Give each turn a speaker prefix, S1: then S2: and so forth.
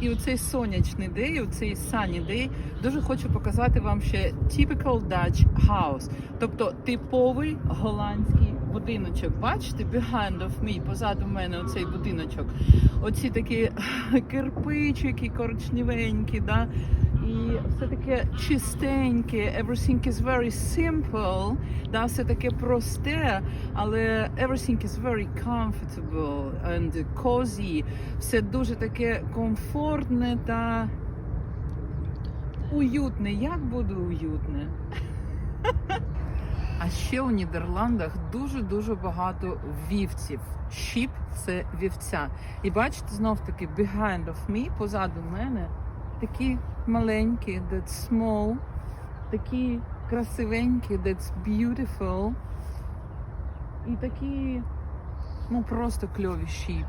S1: І у цей сонячний день, у цей sunny day, дуже хочу показати вам ще typical Dutch house, тобто типовий голландський будиночок. Бачите, behind of me, позаду мене оцей будиночок. Оці такі кирпичики коричневенькі, да? І все таке чистеньке, everything is very simple, да? все таке просте, але everything is very comfortable and cozy. Все дуже таке комфортне та уютне. Як буде уютне? А ще у Нідерландах дуже-дуже багато вівців. Щіп це вівця. І бачите, знов таки behind of me, позаду мене, такі маленькі, that's small, такі красивенькі, that's beautiful. І такі, ну просто кльові щіп.